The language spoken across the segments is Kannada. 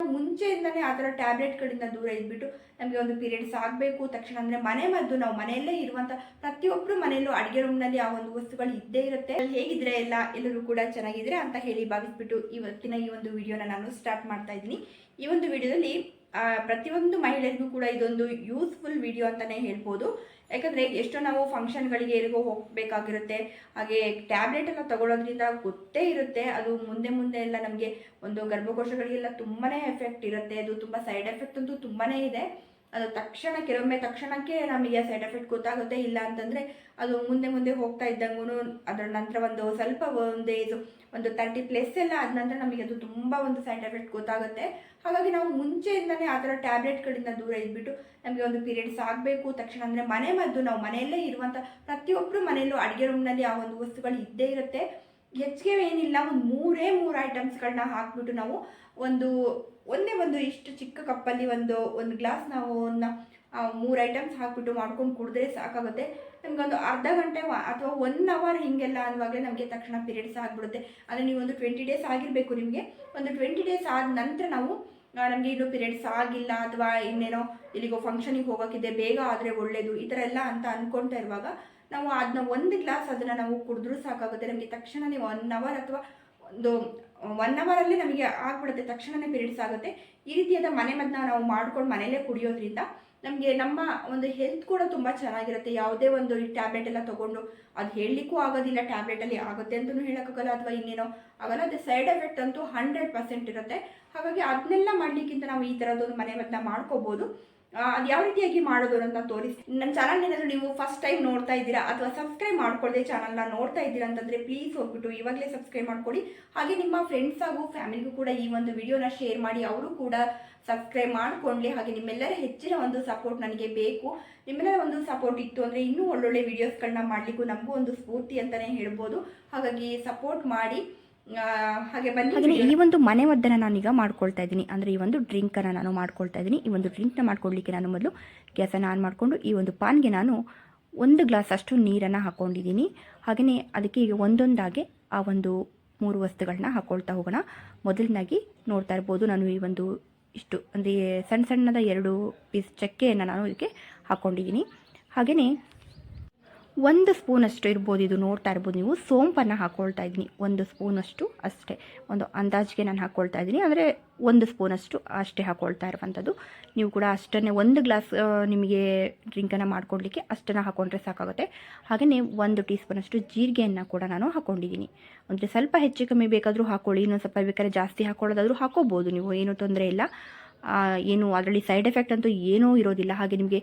ಮುಂಚೆಯಿಂದನೇ ಆ ಥರ ಟ್ಯಾಬ್ಲೆಟ್ಗಳಿಂದ ದೂರ ಇದ್ಬಿಟ್ಟು ನಮಗೆ ಒಂದು ಪೀರಿಯಡ್ಸ್ ಆಗಬೇಕು, ತಕ್ಷಣ ಅಂದರೆ ಮನೆ ಮದ್ದು, ನಾವು ಮನೆಯಲ್ಲೇ ಇರುವಂಥ ಪ್ರತಿಯೊಬ್ಬರು ಮನೆಯಲ್ಲೂ ಅಡುಗೆ ರೂಮ್ನಲ್ಲಿ ಆ ಒಂದು ವಸ್ತುಗಳು ಇದ್ದೇ ಇರುತ್ತೆ. ಅಲ್ಲಿ ಹೇಗಿದ್ರೆ ಎಲ್ಲ ಎಲ್ಲರೂ ಕೂಡ ಚೆನ್ನಾಗಿದ್ರೆ ಅಂತ ಹೇಳಿ ಭಾವಿಸ್ಬಿಟ್ಟು ಇವತ್ತಿನ ಈ ಒಂದು ವಿಡಿಯೋನ ನಾನು ಸ್ಟಾರ್ಟ್ ಮಾಡ್ತಾ ಇದ್ದೀನಿ. ಈ ಒಂದು ವಿಡಿಯೋದಲ್ಲಿ ಪ್ರತಿಯೊಂದು ಮಹಿಳೆಯರಿಗೂ ಕೂಡ ಇದೊಂದು ಯೂಸ್ಫುಲ್ ವಿಡಿಯೋ ಅಂತಲೇ ಹೇಳ್ಬೋದು. ಯಾಕಂದರೆ ಎಷ್ಟೋ ನಾವು ಫಂಕ್ಷನ್ಗಳಿಗೆ ಎಲ್ಲಿಗೋ ಹೋಗಬೇಕಾಗಿರುತ್ತೆ. ಹಾಗೆ ಟ್ಯಾಬ್ಲೆಟ್ ಎಲ್ಲ ತಗೊಳ್ಳೋದ್ರಿಂದ ಗೊತ್ತೇ ಇರುತ್ತೆ. ಅದು ಮುಂದೆ ಮುಂದೆ ಎಲ್ಲ ನಮಗೆ ಒಂದು ಗರ್ಭಕೋಶಗಳಿಗೆಲ್ಲ ತುಂಬಾ ಎಫೆಕ್ಟ್ ಇರುತ್ತೆ. ಅದು ತುಂಬ ಸೈಡ್ ಎಫೆಕ್ಟ್ ಅಂತೂ ತುಂಬಾ ಇದೆ. ಅದು ತಕ್ಷಣ ಕೆಲವೊಮ್ಮೆ ತಕ್ಷಣಕ್ಕೆ ನಮಗೆ ಸೈಡ್ ಎಫೆಕ್ಟ್ ಗೊತ್ತಾಗುತ್ತೆ. ಇಲ್ಲ ಅಂತಂದರೆ ಅದು ಮುಂದೆ ಮುಂದೆ ಹೋಗ್ತಾ ಇದ್ದಂಗೂ ಅದರ ನಂತರ ಒಂದು ಸ್ವಲ್ಪ ಒಂದು ಇದು, ಒಂದು ತರ್ಟಿ ಪ್ಲಸ್ ಎಲ್ಲ ಆದ ನಂತರ ನಮಗೆ ಅದು ತುಂಬ ಒಂದು ಸೈಡ್ ಎಫೆಕ್ಟ್ ಗೊತ್ತಾಗುತ್ತೆ. ಹಾಗಾಗಿ ನಾವು ಮುಂಚೆಯಿಂದನೇ ಆ ಥರ ಟ್ಯಾಬ್ಲೆಟ್ಗಳಿಂದ ದೂರ ಇದ್ಬಿಟ್ಟು ನಮಗೆ ಒಂದು ಪೀರಿಯಡ್ಸ್ ಆಗಬೇಕು ತಕ್ಷಣ ಅಂದರೆ ಮನೆ ಮದ್ದು ನಾವು ಮನೆಯಲ್ಲೇ ಇರುವಂಥ ಪ್ರತಿಯೊಬ್ಬರು ಮನೆಯಲ್ಲೂ ಅಡುಗೆ ರೂಮ್ನಲ್ಲಿ ಆ ಒಂದು ವಸ್ತುಗಳು ಇದ್ದೇ ಇರುತ್ತೆ. ಹೆಚ್ಚಿಗೆ ಏನಿಲ್ಲ, ಒಂದು ಮೂರೇ ಮೂರು ಐಟಮ್ಸ್ಗಳನ್ನ ಹಾಕ್ಬಿಟ್ಟು ನಾವು ಒಂದು, ಒಂದೇ ಒಂದು ಇಷ್ಟು ಚಿಕ್ಕ ಕಪ್ಪಲ್ಲಿ ಒಂದು ಒಂದು ಗ್ಲಾಸ್ ನಾವು ಮೂರು ಐಟಮ್ಸ್ ಹಾಕ್ಬಿಟ್ಟು ಮಾಡ್ಕೊಂಡು ಕುಡಿದ್ರೆ ಸಾಕಾಗುತ್ತೆ. ನಮಗೊಂದು ಅರ್ಧ ಗಂಟೆ ಅಥವಾ ಒನ್ ಅವರ್ ಹೀಗೆಲ್ಲ ಅನ್ನುವಾಗಲೇ ನಮಗೆ ತಕ್ಷಣ ಪೀರಿಯಡ್ಸ್ ಆಗಿಬಿಡುತ್ತೆ. ಅಂದರೆ ನೀವು ಒಂದು ಟ್ವೆಂಟಿ ಡೇಸ್ ಆಗಿರಬೇಕು ನಿಮಗೆ. ಒಂದು ಟ್ವೆಂಟಿ ಡೇಸ್ ಆದ ನಂತರ ನಾವು ನಮಗೆ ಇನ್ನೂ ಪೀರಿಯಡ್ಸ್ ಆಗಿಲ್ಲ ಅಥವಾ ಇನ್ನೇನೋ ಇಲ್ಲಿಗೋ ಫಂಕ್ಷನಿಗೆ ಹೋಗೋಕ್ಕಿದೆ, ಬೇಗ ಆದರೆ ಒಳ್ಳೆಯದು ಈ ಥರ ಎಲ್ಲ ಅಂತ ಅಂದ್ಕೊಳ್ತಾ ಇರುವಾಗ ನಾವು ಅದನ್ನ ಒಂದು ಗ್ಲಾಸ್ ಅದನ್ನು ನಾವು ಕುಡಿದ್ರೂ ಸಾಕಾಗುತ್ತೆ. ನಮಗೆ ತಕ್ಷಣವೇ ಒನ್ ಅವರ್ ಅಥವಾ ಒಂದು ಒನ್ ಅವರಲ್ಲಿ ನಮಗೆ ಆಗ್ಬಿಡುತ್ತೆ. ತಕ್ಷಣನೇ ಪೀರಿಯಡ್ಸ್ ಆಗುತ್ತೆ ಈ ರೀತಿಯಾದ ಮನೆ ಮದ್ದನ್ನ ನಾವು ಮಾಡ್ಕೊಂಡು ಮನೆಯಲ್ಲೇ ಕುಡಿಯೋದ್ರಿಂದ ನಮಗೆ ನಮ್ಮ ಒಂದು ಹೆಲ್ತ್ ಕೂಡ ತುಂಬ ಚೆನ್ನಾಗಿರುತ್ತೆ. ಯಾವುದೇ ಒಂದು ಟ್ಯಾಬ್ಲೆಟ್ ಎಲ್ಲ ತೊಗೊಂಡು ಅದು ಹೇಳಲಿಕ್ಕೂ ಆಗೋದಿಲ್ಲ. ಟ್ಯಾಬ್ಲೆಟಲ್ಲಿ ಆಗುತ್ತೆ ಅಂತಲೂ ಹೇಳೋಕ್ಕಾಗಲ್ಲ ಅಥವಾ ಇನ್ನೇನೋ ಆಗಲ್ಲ. ಅದು ಸೈಡ್ ಎಫೆಕ್ಟ್ ಅಂತೂ ಹಂಡ್ರೆಡ್ ಪರ್ಸೆಂಟ್ ಇರುತ್ತೆ. ಹಾಗಾಗಿ ಅದನ್ನೆಲ್ಲ ಮಾಡಲಿಕ್ಕಿಂತ ನಾವು ಈ ಥರದ್ದೊಂದು ಮನೆ ಮದ್ದನ್ನ ಮಾಡ್ಕೋಬೋದು. ಅದು ಯಾವ ರೀತಿಯಾಗಿ ಮಾಡೋದು ಅಂತ ತೋರಿಸಿ. ನನ್ನ ಚಾನಲ್ ಏನಾದರೂ ನೀವು ಫಸ್ಟ್ ಟೈಮ್ ನೋಡ್ತಾ ಇದ್ದೀರಾ ಅಥವಾ ಸಬ್ಸ್ಕ್ರೈಬ್ ಮಾಡ್ಕೊಳ್ಳದೆ ಚಾನಲ್ನ ನೋಡ್ತಾ ಇದ್ದೀರಾ ಅಂತಂದರೆ ಪ್ಲೀಸ್ ಹೋಗ್ಬಿಟ್ಟು ಇವಾಗಲೇ ಸಬ್ಸ್ಕ್ರೈಬ್ ಮಾಡ್ಕೊಳ್ಳಿ ಹಾಗೆ ನಿಮ್ಮ ಫ್ರೆಂಡ್ಸ್ ಹಾಗೂ ಫ್ಯಾಮಿಲಿಗೂ ಕೂಡ ಈ ಒಂದು ವಿಡಿಯೋನ ಶೇರ್ ಮಾಡಿ, ಅವರು ಕೂಡ ಸಬ್ಸ್ಕ್ರೈಬ್ ಮಾಡ್ಕೊಳ್ಳಿ ಹಾಗೆ ನಿಮ್ಮೆಲ್ಲರ ಹೆಚ್ಚಿನ ಒಂದು ಸಪೋರ್ಟ್ ನನಗೆ ಬೇಕು. ನಿಮ್ಮೆಲ್ಲರ ಒಂದು ಸಪೋರ್ಟ್ ಇತ್ತು ಅಂದರೆ ಇನ್ನೂ ಒಳ್ಳೊಳ್ಳೆ ವೀಡಿಯೋಸ್ಗಳನ್ನ ಮಾಡಲಿಕ್ಕೂ ನಮಗೂ ಒಂದು ಸ್ಫೂರ್ತಿ ಅಂತಲೇ ಹೇಳ್ಬೋದು. ಹಾಗಾಗಿ ಸಪೋರ್ಟ್ ಮಾಡಿ. ಹಾಗೆ ಬನ್ನಿ ಈ ಒಂದು ಮನೆ ಮದ್ದನ್ನು ನಾನೀಗ ಮಾಡ್ಕೊಳ್ತಾ ಇದ್ದೀನಿ. ಅಂದರೆ ಈ ಒಂದು ಡ್ರಿಂಕನ್ನು ನಾನು ಮಾಡ್ಕೊಳ್ತಾ ಇದ್ದೀನಿ. ಈ ಒಂದು ಡ್ರಿಂಕ್ನ ಮಾಡ್ಕೊಳ್ಳಿಕ್ಕೆ ನಾನು ಮೊದಲು ಗ್ಯಾಸನ್ನು ಆನ್ ಮಾಡಿಕೊಂಡು ಈ ಒಂದು ಪಾನ್ಗೆ ನಾನು ಒಂದು ಗ್ಲಾಸ್ ಅಷ್ಟು ನೀರನ್ನು ಹಾಕ್ಕೊಂಡಿದ್ದೀನಿ ಹಾಗೆಯೇ ಅದಕ್ಕೆ ಈಗ ಒಂದೊಂದಾಗೆ ಆ ಒಂದು ಮೂರು ವಸ್ತುಗಳನ್ನ ಹಾಕ್ಕೊಳ್ತಾ ಹೋಗೋಣ. ಮೊದಲನಾಗಿ ನೋಡ್ತಾ ಇರ್ಬೋದು ನಾನು ಈ ಒಂದು ಇಷ್ಟು ಅಂದರೆ ಸಣ್ಣ ಸಣ್ಣದ ಎರಡು ಪೀಸ್ ಚಕ್ಕೆಯನ್ನು ನಾನು ಇದಕ್ಕೆ ಹಾಕ್ಕೊಂಡಿದ್ದೀನಿ ಹಾಗೆಯೇ ಒಂದು ಸ್ಪೂನಷ್ಟು ಇರ್ಬೋದು, ಇದು ನೋಡ್ತಾ ಇರ್ಬೋದು ನೀವು. ಸೋಂಪನ್ನು ಹಾಕ್ಕೊಳ್ತಾ ಇದ್ದೀನಿ. ಒಂದು ಸ್ಪೂನಷ್ಟು ಅಷ್ಟೇ ಒಂದು ಅಂದಾಜಿಗೆ ನಾನು ಹಾಕ್ಕೊಳ್ತಾ ಇದ್ದೀನಿ. ಅಂದರೆ ಒಂದು ಸ್ಪೂನಷ್ಟು ಅಷ್ಟೇ ಹಾಕ್ಕೊಳ್ತಾ ಇರುವಂಥದ್ದು. ನೀವು ಕೂಡ ಅಷ್ಟನ್ನೇ ಒಂದು ಗ್ಲಾಸ್ ನಿಮಗೆ ಡ್ರಿಂಕನ್ನು ಮಾಡ್ಕೊಡ್ಲಿಕ್ಕೆ ಅಷ್ಟನ್ನು ಹಾಕ್ಕೊಂಡ್ರೆ ಸಾಕಾಗುತ್ತೆ. ಹಾಗೆಯೇ ಒಂದು ಟೀ ಸ್ಪೂನಷ್ಟು ಜೀರಿಗೆಯನ್ನು ಕೂಡ ನಾನು ಹಾಕ್ಕೊಂಡಿದ್ದೀನಿ ಅಂದರೆ ಸ್ವಲ್ಪ ಹೆಚ್ಚು ಕಮ್ಮಿ ಬೇಕಾದರೂ ಹಾಕ್ಕೊಳ್ಳಿ ಇನ್ನೊಂದು ಸ್ವಲ್ಪ ಬೇಕಾದ್ರೆ ಜಾಸ್ತಿ ಹಾಕ್ಕೊಳ್ಳೋದಾದರೂ ಹಾಕ್ಕೋಬೋದು ನೀವು. ಏನೂ ತೊಂದರೆ ಇಲ್ಲ. ಏನು ಅದರಲ್ಲಿ ಸೈಡ್ ಎಫೆಕ್ಟ್ ಅಂತೂ ಏನೂ ಇರೋದಿಲ್ಲ. ಹಾಗೆ ನಿಮಗೆ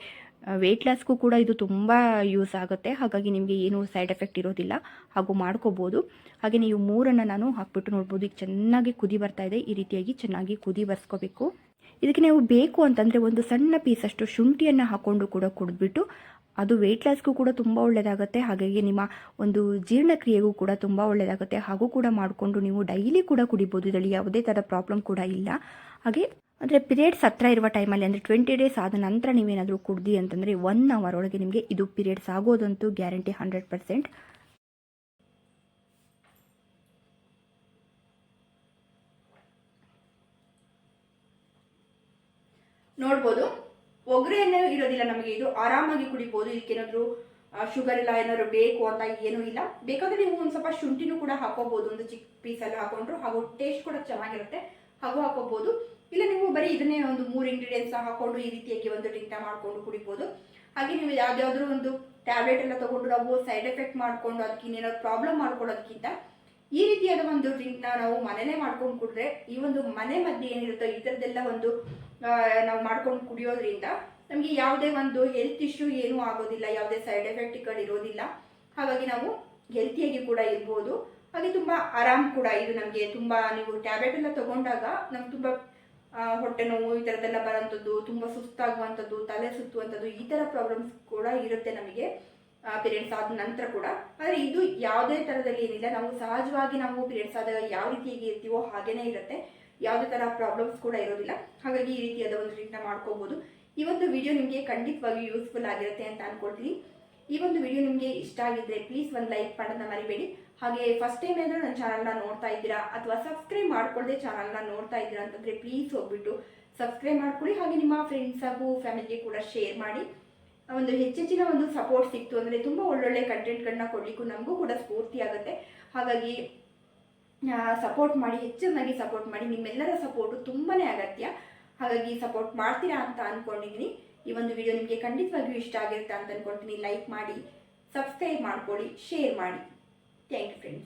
ವೆಯ್ಟ್ ಲಾಸ್ಗೂ ಕೂಡ ಇದು ತುಂಬ ಯೂಸ್ ಆಗುತ್ತೆ. ಹಾಗಾಗಿ ನಿಮಗೆ ಏನೂ ಸೈಡ್ ಎಫೆಕ್ಟ್ ಇರೋದಿಲ್ಲ. ಹಾಗೂ ಮಾಡ್ಕೋಬೋದು. ಹಾಗೆ ನೀವು ಮೂರನ್ನು ನಾನು ಹಾಕ್ಬಿಟ್ಟು ನೋಡ್ಬೋದು. ಈಗ ಚೆನ್ನಾಗಿ ಕುದಿ ಬರ್ತಾ ಇದೆ. ಈ ರೀತಿಯಾಗಿ ಚೆನ್ನಾಗಿ ಕುದಿ ಬರ್ಸ್ಕೋಬೇಕು. ಇದಕ್ಕೆ ನೀವು ಬೇಕು ಅಂತಂದರೆ ಒಂದು ಸಣ್ಣ ಪೀಸಷ್ಟು ಶುಂಠಿಯನ್ನು ಹಾಕ್ಕೊಂಡು ಕೂಡ ಕುಡಿದ್ಬಿಟ್ಟು ಅದು ವೆಯ್ಟ್ ಲಾಸ್ಗೂ ಕೂಡ ತುಂಬ ಒಳ್ಳೆಯದಾಗುತ್ತೆ ಹಾಗಾಗಿ ನಿಮ್ಮ ಒಂದು ಜೀರ್ಣಕ್ರಿಯೆಗೂ ಕೂಡ ತುಂಬ ಒಳ್ಳೆಯದಾಗುತ್ತೆ ಹಾಗೂ ಕೂಡ ಮಾಡಿಕೊಂಡು ನೀವು ಡೈಲಿ ಕೂಡ ಕುಡಿಬೋದು. ಇದರಲ್ಲಿ ಯಾವುದೇ ಥರ ಪ್ರಾಬ್ಲಮ್ ಕೂಡ ಇಲ್ಲ. ಹಾಗೆ ಅಂದರೆ ಪಿರಿಯಡ್ಸ್ ಹತ್ರ ಇರುವ ಟೈಮಲ್ಲಿ ಅಂದರೆ ಟ್ವೆಂಟಿ ಡೇಸ್ ಆದ ನಂತರ ನೀವೇನಾದರೂ ಕುಡ್ದಿ ಅಂತಂದರೆ ಒನ್ ಅವರ್ ಒಳಗೆ ನಿಮಗೆ ಇದು ಪಿರಿಯಡ್ಸ್ ಆಗೋದಂತೂ ಗ್ಯಾರಂಟಿ ಹಂಡ್ರೆಡ್ ಪರ್ಸೆಂಟ್ ನೋಡ್ಬೋದು. ಒಗ್ಗರೆ ಇರೋದಿಲ್ಲ ನಮಗೆ ಇದು. ಆರಾಮಾಗಿ ಕುಡಿಬೋದು. ಇದಕ್ಕೇನಾದರೂ ಶುಗರ್ ಎಲ್ಲ ಏನಾದ್ರು ಬೇಕು ಅಂತ ಏನೂ ಇಲ್ಲ. ಬೇಕಾದ್ರೆ ನೀವು ಒಂದು ಸ್ವಲ್ಪ ಶುಂಠಿನೂ ಕೂಡ ಹಾಕೋಬಹುದು ಒಂದು ಚಿಕ್ಕ ಪೀಸಲ್ಲಿ ಹಾಕೊಂಡ್ರು, ಹಾಗೂ ಟೇಸ್ಟ್ ಕೂಡ ಚೆನ್ನಾಗಿರುತ್ತೆ. ಹಾಗೂ ಹಾಕೋಬಹುದು ಇಲ್ಲ, ನೀವು ಬರೀ ಇದನ್ನೇ ಒಂದು ಮೂರು ಇಂಗ್ರೀಡಿಯೆಂಟ್ಸ್ ಹಾಕೊಂಡು ಈ ರೀತಿಯಾಗಿ ಒಂದು ಡ್ರಿಂಕ್ನ ಮಾಡ್ಕೊಂಡು ಕುಡಿಬೋದು. ಹಾಗೆ ನೀವು ಯಾವ್ದಾದ್ರು ಒಂದು ಟ್ಯಾಬ್ಲೆಟ್ ಎಲ್ಲ ತಗೊಂಡು ನಾವು ಸೈಡ್ ಎಫೆಕ್ಟ್ ಮಾಡ್ಕೊಂಡು ಅದಕ್ಕೆ ಪ್ರಾಬ್ಲಮ್ ಮಾಡ್ಕೊಳ್ಳೋದಕ್ಕಿಂತ ಈ ರೀತಿಯಾದ ಒಂದು ಡ್ರಿಂಕ್ನ ನಾವು ಮನೆಯಲ್ಲೇ ಮಾಡ್ಕೊಂಡು ಕುಡಿದ್ರೆ ಈ ಒಂದು ಮನೆ ಮಧ್ಯೆ ಏನಿರುತ್ತೋ ಈ ಥರದ್ದೆಲ್ಲ ಒಂದು ನಾವು ಮಾಡ್ಕೊಂಡು ಕುಡಿಯೋದ್ರಿಂದ ನಮಗೆ ಯಾವುದೇ ಒಂದು ಹೆಲ್ತ್ ಇಶ್ಯೂ ಏನೂ ಆಗೋದಿಲ್ಲ, ಯಾವುದೇ ಸೈಡ್ ಎಫೆಕ್ಟ್ಗಳು ಇರೋದಿಲ್ಲ ಹಾಗಾಗಿ ನಾವು ಹೆಲ್ತಿಯಾಗಿ ಕೂಡ ಇರ್ಬೋದು. ಹಾಗೆ ತುಂಬ ಆರಾಮ್ ಕೂಡ. ಇದು ನಮಗೆ ತುಂಬ ನೀವು ಟ್ಯಾಬ್ಲೆಟ್ ಎಲ್ಲ ತಗೊಂಡಾಗ ನಮ್ಗೆ ತುಂಬ ಹೊಟ್ಟೆ ನೋವು, ಈ ಥರದ್ದೆಲ್ಲ ಬರೋಂಥದ್ದು, ತುಂಬ ಸುಸ್ತಾಗುವಂಥದ್ದು, ತಲೆ ಸುತ್ತುವಂಥದ್ದು, ಈ ಥರ ಪ್ರಾಬ್ಲಮ್ಸ್ ಕೂಡ ಇರುತ್ತೆ ನಮಗೆ ಪೀರಿಯಡ್ಸ್ ಆದ ನಂತರ ಕೂಡ. ಆದರೆ ಇದು ಯಾವುದೇ ಥರದಲ್ಲಿ ಏನಿಲ್ಲ. ನಾವು ಸಹಜವಾಗಿ ನಾವು ಪೀರಿಯಡ್ಸ್ ಆದಾಗ ಯಾವ ರೀತಿಯಾಗಿ ಇರ್ತೀವೋ ಹಾಗೇನೇ ಇರುತ್ತೆ. ಯಾವುದೇ ಥರ ಪ್ರಾಬ್ಲಮ್ಸ್ ಕೂಡ ಇರೋದಿಲ್ಲ. ಹಾಗಾಗಿ ಈ ರೀತಿಯಾದ ಒಂದು ಟ್ರೀಟ್ನ ಮಾಡ್ಕೋಬೋದು. ಈ ಒಂದು ವಿಡಿಯೋ ನಿಮಗೆ ಖಂಡಿತವಾಗಿ ಯೂಸ್ಫುಲ್ ಆಗಿರುತ್ತೆ ಅಂತ ಅನ್ಕೊಳ್ತೀನಿ. ಈ ಒಂದು ವಿಡಿಯೋ ನಿಮಗೆ ಇಷ್ಟ ಆಗಿದ್ರೆ ಪ್ಲೀಸ್ ಒಂದು ಲೈಕ್ ಮಾಡೋದನ್ನ ಮರಿಬೇಡಿ. ಹಾಗೆ ಫಸ್ಟ್ ಟೈಮ್ ಏನಾದರೂ ನನ್ನ ಚಾನಲ್ನ ನೋಡ್ತಾ ಇದ್ದೀರಾ? ಅಥವಾ ಸಬ್ಸ್ಕ್ರೈಬ್ ಮಾಡ್ಕೊಳ್ಳದೆ ಚಾನಲ್ನ ನೋಡ್ತಾ ಇದ್ದೀರಾ ಅಂತಂದರೆ ಪ್ಲೀಸ್ ಹೋಗ್ಬಿಟ್ಟು ಸಬ್ಸ್ಕ್ರೈಬ್ ಮಾಡ್ಕೊಳ್ಳಿ. ಹಾಗೆ ನಿಮ್ಮ ಫ್ರೆಂಡ್ಸ್ ಹಾಗೂ ಫ್ಯಾಮಿಲಿಗೆ ಕೂಡ ಶೇರ್ ಮಾಡಿ. ಒಂದು ಹೆಚ್ಚೆಚ್ಚಿನ ಒಂದು ಸಪೋರ್ಟ್ ಸಿಕ್ತು ಅಂದರೆ ತುಂಬ ಒಳ್ಳೊಳ್ಳೆ ಕಂಟೆಂಟ್ಗಳನ್ನ ಕೊಡಲಿಕ್ಕೂ ನಮಗೂ ಕೂಡ ಸ್ಫೂರ್ತಿ ಆಗುತ್ತೆ. ಹಾಗಾಗಿ ಸಪೋರ್ಟ್ ಮಾಡಿ ಹೆಚ್ಚಿನಾಗಿ ಸಪೋರ್ಟ್ ಮಾಡಿ, ನಿಮ್ಮೆಲ್ಲರ ಸಪೋರ್ಟು ತುಂಬಾ ಅಗತ್ಯ. ಹಾಗಾಗಿ ಸಪೋರ್ಟ್ ಮಾಡ್ತೀರಾ ಅಂತ ಅಂದ್ಕೊಂಡಿದ್ದೀನಿ ಈ ಒಂದು ವಿಡಿಯೋ ನಿಮಗೆ ಖಂಡಿತವಾಗಿಯೂ ಇಷ್ಟ ಆಗಿರುತ್ತೆ ಅಂತ ಅಂದ್ಕೊಳ್ತೀನಿ ಲೈಕ್ ಮಾಡಿ ಸಬ್ಸ್ಕ್ರೈಬ್ ಮಾಡ್ಕೊಳ್ಳಿ ಶೇರ್ ಮಾಡಿ. Thank you friends.